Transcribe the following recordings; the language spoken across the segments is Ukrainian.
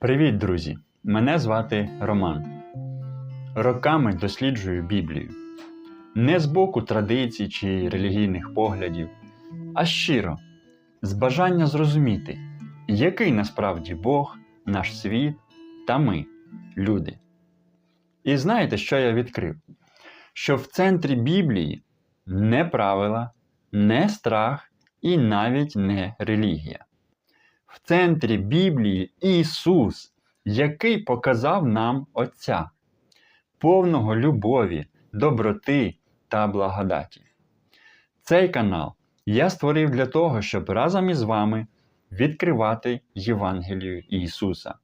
Привіт, друзі! Мене звати Роман. Роками досліджую Біблію. Не з боку традицій чи релігійних поглядів, а щиро, з бажання зрозуміти, який насправді Бог, наш світ та ми, люди. І знаєте, що я відкрив? Що в центрі Біблії не правила, не страх і навіть не релігія. В центрі Біблії Ісус, який показав нам Отця, повного любові, доброти та благодаті. Цей канал я створив для того, щоб разом із вами відкривати Євангелію Ісуса,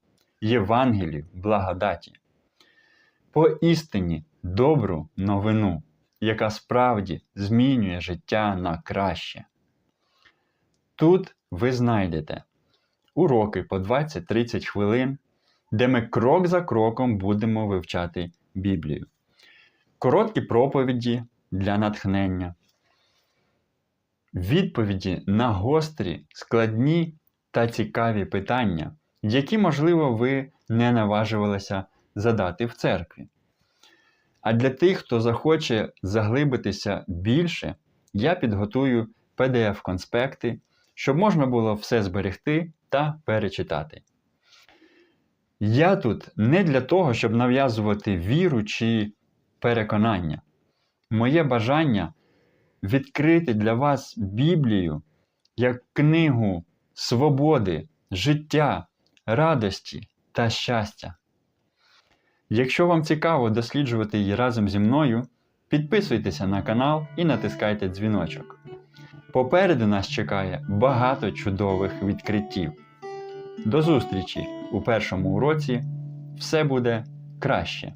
Євангелію благодаті. Поістині добру новину, яка справді змінює життя на краще. Тут ви знайдете уроки по 20-30 хвилин, де ми крок за кроком будемо вивчати Біблію. Короткі проповіді для натхнення, відповіді на гострі, складні та цікаві питання, які, можливо, ви не наважувалися задати в церкві. А для тих, хто захоче заглибитися більше, я підготую PDF-конспекти, щоб можна було все зберегти та перечитати. Я тут не для того, щоб нав'язувати віру чи переконання. Моє бажання відкрити для вас Біблію як книгу свободи, життя, радості та щастя. Якщо вам цікаво досліджувати її разом зі мною, підписуйтеся на канал і натискайте дзвіночок. Попереду нас чекає багато чудових відкриттів. До зустрічі у першому уроці. Все буде краще!